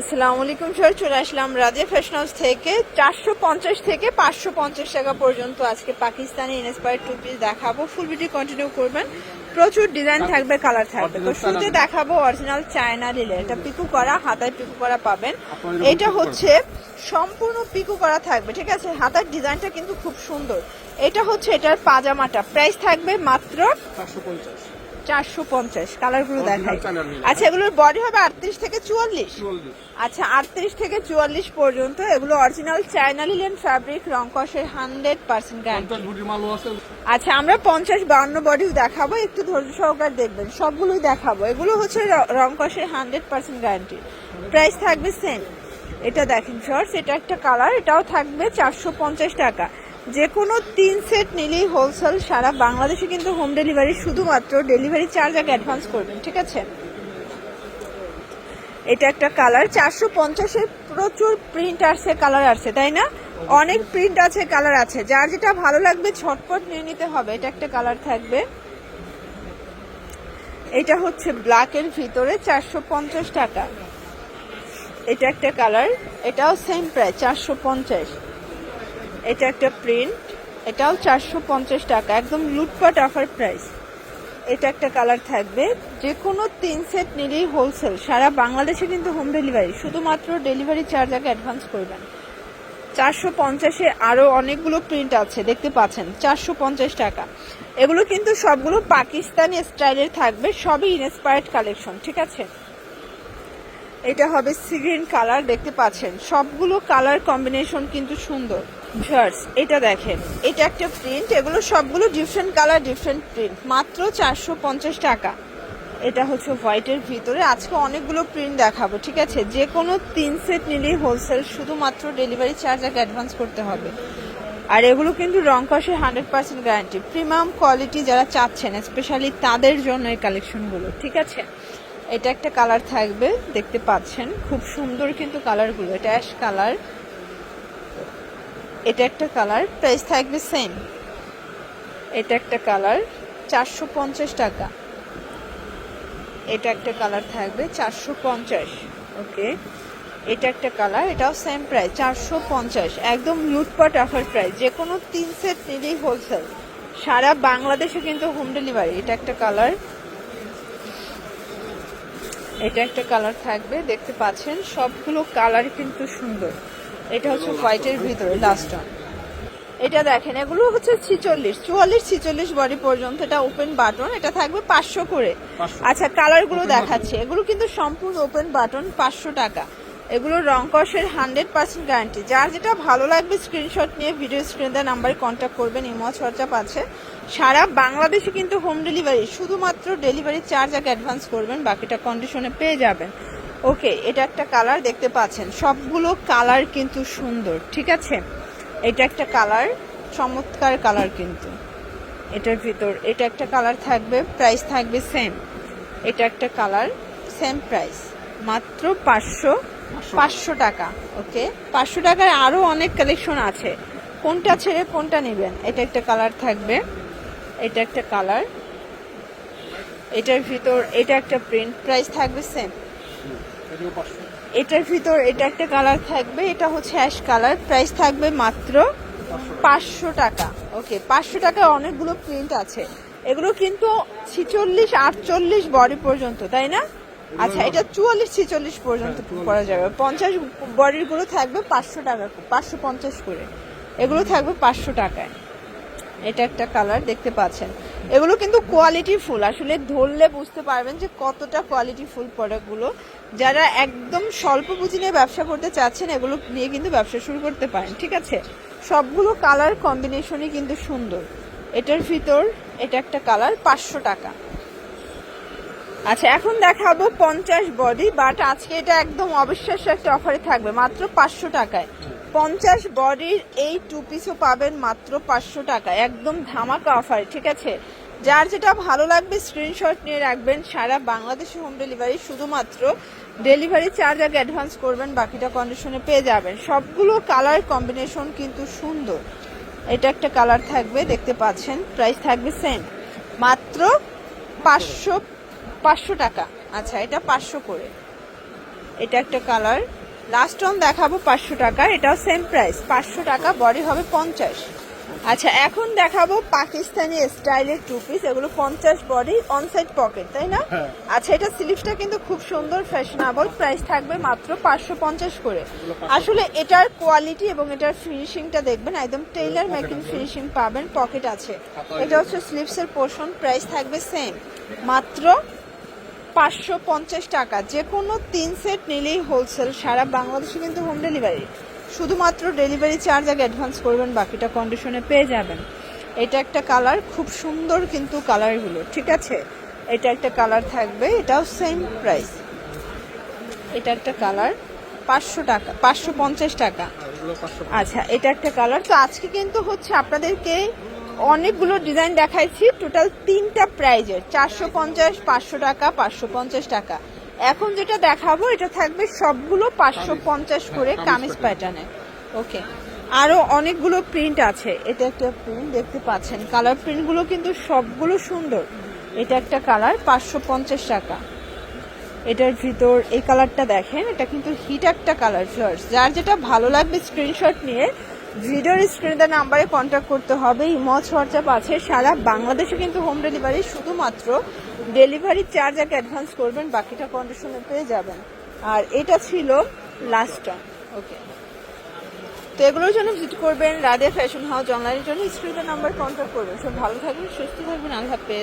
আসসালামু আলাইকুম স্যার। চলে আসলাম রাজে ফ্যাশন হাউস থেকে। চারশো পঞ্চাশ থেকে পাঁচশো পঞ্চাশ টাকা পর্যন্ত আজকে পাকিস্তানি ইনস্পায়ার টু পিস দেখাবো। ফুল ভিডিও কন্টিনিউ করবেন। প্রচুর ডিজাইন থাকবে কালার থাকবে। তো শুরুতে দেখাবো অরিজিনাল চায়না লিলে এটা পিকু করা হাতায় পিকু করা পাবেন। এটা হচ্ছে সম্পূর্ণ পিকু করা থাকবে ঠিক আছে? হাতার ডিজাইনটা কিন্তু খুব সুন্দর। এটা হচ্ছে এটার পাজামাটা। প্রাইস থাকবে মাত্র চারশো পঞ্চাশ। চারশো পঞ্চাশ কালারগুলো দেখাই। আচ্ছা এগুলোর বডি হবে আটত্রিশ থেকে চুয়াল্লিশ? আচ্ছা আটত্রিশ থেকে চুয়াল্লিশ পর্যন্ত এগুলো অরিজিনাল চায়না লিলেন ফ্যাব্রিক রং কষের হান্ড্রেড পার্সেন্ট আচ্ছা আমরা পঞ্চাশ বাউন্ন বডিও দেখাবো একটু ধৈর্য সহকারে দেখবেন সবগুলোই দেখাবো। এগুলো হচ্ছে র- রং কষের হান্ড্রেড পার্সেন্ট গ্যারান্টি প্রাইস থাকবে সেম এটা দেখেন শর্টস এটা একটা কালার এটাও থাকবে চারশো পঞ্চাশ টাকা। যে কোনো তিন সেট নিলেই হোলসেল সারা বাংলাদেশে কিন্তু হোম ডেলিভারি শুধুমাত্র ডেলিভারি চার্জ আগে অ্যাডভান্স করবেন, ঠিক আছে? এটা একটা কালার চারশো পঞ্চাশের প্রচুর প্রিন্ট আসছে কালার আসছে, তাই না? অনেক প্রিন্ট আছে কালার আছে। যার যেটা ভালো লাগবে, ঝটপট নিয়ে নিতে হবে। এটা একটা কালার থাকবে। এটা হচ্ছে ব্ল্যাকের ভিতরে চারশো পঞ্চাশ টাকা। এটা একটা কালার এটাও সেম প্রাইস চারশো পঞ্চাশ। এটা একটা প্রিন্ট এটাও চারশো পঞ্চাশ টাকা, একদম লুটপাট অফার প্রাইস এটা একটা কালার থাকবে। যে কোনো তিন সেট নিলেই হোলসেল সারা বাংলাদেশে কিন্তু হোম ডেলিভারি শুধুমাত্র ডেলিভারি চার্জ আগে অ্যাডভান্স করবেন। চারশো পঞ্চাশে আরও অনেকগুলো প্রিন্ট আছে, দেখতে পাচ্ছেন, চারশো পঞ্চাশ টাকা। এগুলো কিন্তু সবগুলো পাকিস্তানি স্টাইলের থাকবে, সবই ইনস্পায়ার্ড কালেকশন ঠিক আছে? এটা হবে সিগ্রিন কালার দেখতে পাচ্ছেন। সবগুলো কালার কম্বিনেশন কিন্তু সুন্দর। ভিউয়ার্স এটা দেখেন। এটা একটা প্রিন্ট এগুলো সবগুলো ডিফারেন্ট কালার ডিফারেন্ট প্রিন্ট মাত্র চারশো পঞ্চাশ টাকা। এটা হচ্ছে হোয়াইটের ভিতরে। আজকে অনেকগুলো প্রিন্ট দেখাবো, ঠিক আছে? যে কোনো তিন সেট নিলেই হোলসেল শুধুমাত্র ডেলিভারি চার্জ আগে অ্যাডভান্স করতে হবে। আর এগুলো কিন্তু রং কষে hundred percent guarantee premium quality যারা চাচ্ছেন স্পেশালি তাদের জন্য এই কালেকশনগুলো ঠিক আছে? এটা একটা কালার থাকবে, দেখতে পাচ্ছেন? খুব সুন্দর কিন্তু কালারগুলো এটা অ্যাশ কালার এটা একটা কালার প্রাইস থাকবে সেম এটা একটা কালার, চারশো পঞ্চাশ টাকা। এটা একটা কালার থাকবে চারশো পঞ্চাশ ওকে এটা একটা কালার, এটাও সেম প্রাইস চারশো পঞ্চাশ। একদম লুটপাট অফার প্রাইস যে কোনো তিন সেট নিলেই হোলসেল সারা বাংলাদেশে কিন্তু হোম ডেলিভারি এটা একটা কালার। এটা একটা কালার থাকবে, দেখতে পাচ্ছেন, সবগুলো কালার কিন্তু সুন্দর। এটা হচ্ছে হোয়াইটের ভিতরে লাস্ট ওয়ান এটা দেখেন এগুলো হচ্ছে ছিচল্লিশ চুয়াল্লিশ ছিচল্লিশ বডি পর্যন্ত এটা ওপেন বাটন এটা থাকবে পাঁচশো করে। আচ্ছা কালারগুলো দেখাচ্ছে এগুলো কিন্তু সম্পূর্ণ ওপেন বাটন পাঁচশো টাকা। এগুলো রং কষের হান্ড্রেড পার্সেন্ট গ্যারান্টি যার যেটা ভালো লাগবে স্ক্রিনশট নিয়ে ভিডিও স্ক্রিন দেওয়ার নাম্বারে কন্ট্যাক্ট করবেন ইমো চর্চা পাচ্ছে সারা বাংলাদেশে কিন্তু হোম ডেলিভারি শুধুমাত্র ডেলিভারি চার্জ আগে অ্যাডভান্স করবেন বাকিটা কন্ডিশনে পেয়ে যাবেন। ওকে এটা একটা কালার দেখতে পাচ্ছেন। সবগুলো কালার কিন্তু সুন্দর ঠিক আছে? এটা একটা কালার চমৎকার কালার কিন্তু। এটার ভিতর এটা একটা কালার থাকবে প্রাইস থাকবে সেম এটা একটা কালার সেম প্রাইস মাত্র পাঁচশো পাঁচশো। টাকা ওকে? পাঁচশো টাকার আরও অনেক কালেকশন আছে। কোনটা ছেড়ে কোনটা নেবেন? এটা একটা কালার থাকবে এটা একটা কালার। এটার ভিতর এটা একটা প্রিন্ট প্রাইস থাকবে সেম এটার ভিতর এটা একটা কালার থাকবে, এটা হচ্ছে অ্যাশ কালার। প্রাইস থাকবে মাত্র পাঁচশো টাকা। ওকে, পাঁচশো টাকায় অনেকগুলো প্রিন্ট আছে। এগুলো কিন্তু ছিচল্লিশ, আটচল্লিশ বডি পর্যন্ত, তাই না? আচ্ছা এটা চুয়াল্লিশ, ছিচল্লিশ পর্যন্ত করা যাবে। পঞ্চাশ বডিরগুলো থাকবে পাঁচশো টাকা, পাঁচশো পঞ্চাশ করে। এগুলো থাকবে পাঁচশো টাকায়। এটা একটা কালার দেখতে পাচ্ছেন। এগুলো কিন্তু কোয়ালিটি ফুল। আসলে ধরলে বুঝতে পারবেন যে কতটা কোয়ালিটি ফুল প্রোডাক্টগুলো যারা একদম স্বল্প পুঁজি নিয়ে ব্যবসা করতে চাচ্ছেন, এগুলো নিয়ে কিন্তু ব্যবসা শুরু করতে পারেন, ঠিক আছে? সবগুলো কালার কম্বিনেশনই কিন্তু সুন্দর। এটার ভিতর এটা একটা কালার পাঁচশো টাকা। আচ্ছা এখন দেখাবো পঞ্চাশ বডি বাট আজকে এটা একদম অবিশ্বাস্য একটা অফারে থাকবে, মাত্র পাঁচশো টাকায়। পঞ্চাশ বডির এই টু পিসও পাবেন মাত্র পাঁচশো টাকা। একদম ধামাকা অফার ঠিক আছে? যার যেটা ভালো লাগবে স্ক্রিনশট নিয়ে রাখবেন। সারা বাংলাদেশে হোম ডেলিভারি শুধুমাত্র ডেলিভারি চার্জ আগে অ্যাডভান্স করবেন, বাকিটা কন্ডিশনে পেয়ে যাবেন। সবগুলো কালার কম্বিনেশন কিন্তু সুন্দর। এটা একটা কালার থাকবে, দেখতে পাচ্ছেন প্রাইস থাকবে সেম মাত্র পাঁচশো পাঁচশো টাকা। আচ্ছা এটা পাঁচশো করে। এটা একটা কালার লাস্ট অন দেখাবো পাঁচশো টাকা এটাও সেম প্রাইস পাঁচশো টাকা বডি হবে পঞ্চাশ। আচ্ছা এখন দেখাবো পাকিস্তানি স্টাইলের টু পিস এগুলো পঞ্চাশ বডি অনসাইড পকেট তাই না? হ্যাঁ। আচ্ছা এটা স্লিভসটা কিন্তু খুব সুন্দর ফ্যাশনেবল প্রাইস থাকবে মাত্র পাঁচশো পঞ্চাশ করে। আসলে এটার কোয়ালিটি এবং এটার ফিনিশিংটা দেখবেন একদম টেইলার মেকিং ফিনিশিং পাবেন পকেট আছে। এটা হচ্ছে স্লিভসের পোর্শন প্রাইস থাকবে সেম মাত্র পাঁচশো পঞ্চাশ টাকা। যে কোনো তিন সেট নিলেই হোলসেল সারা বাংলাদেশে কিন্তু হোম ডেলিভারি শুধুমাত্র ডেলিভারি চার্জ আগে অ্যাডভান্স করবেন, বাকিটা কন্ডিশনে পেয়ে যাবেন। এটা একটা কালার খুব সুন্দর কিন্তু কালারগুলো ঠিক আছে? এটা একটা কালার থাকবে, এটাও সেম প্রাইস এটা একটা কালার পাঁচশো টাকা, পাঁচশো পঞ্চাশ টাকা। আচ্ছা এটা একটা কালার তো আজকে কিন্তু হচ্ছে আপনাদেরকে অনেকগুলো ডিজাইন দেখাইছি টোটাল তিনটা প্রাইজের চারশো পঞ্চাশ, পাঁচশো টাকা, পাঁচশো পঞ্চাশ টাকা। এখন যেটা দেখাবো, এটা থাকবে সবগুলো পাঁচশো পঞ্চাশ করে কামিজ প্যাটার্নে ওকে আরও অনেকগুলো প্রিন্ট আছে। এটা একটা প্রিন্ট দেখতে পাচ্ছেন। কালার প্রিন্টগুলো কিন্তু সবগুলো সুন্দর। এটা একটা কালার পাঁচশো পঞ্চাশ টাকা। এটার ভিতর এই কালারটা দেখেন, এটা কিন্তু হিট একটা কালার ফ্লার্স যার যেটা ভালো লাগবে স্ক্রিনশট নিয়ে ভিডিওর স্ক্রিনে দেওয়া নাম্বারে কন্ট্যাক্ট করতে হবে। ইমজ হোয়াটসঅ্যাপ আছে। সারা বাংলাদেশে কিন্তু হোম ডেলিভারি শুধুমাত্র ডেলিভারি চার্জ আগে অ্যাডভান্স করবেন, বাকিটা কন্ডিশনে পেয়ে যাবেন। আর এটা ছিল লাস্ট ওকে তো এগুলোর জন্য ভিজিট করবেন। রাধে ফ্যাশন হাউস অনলাইনের জন্য স্ক্রিনের নাম্বার কন্ট্যাক্ট করবেন। সব ভালো থাকবেন, সুস্থ থাকবেন। আল্লাহ হাফেজ।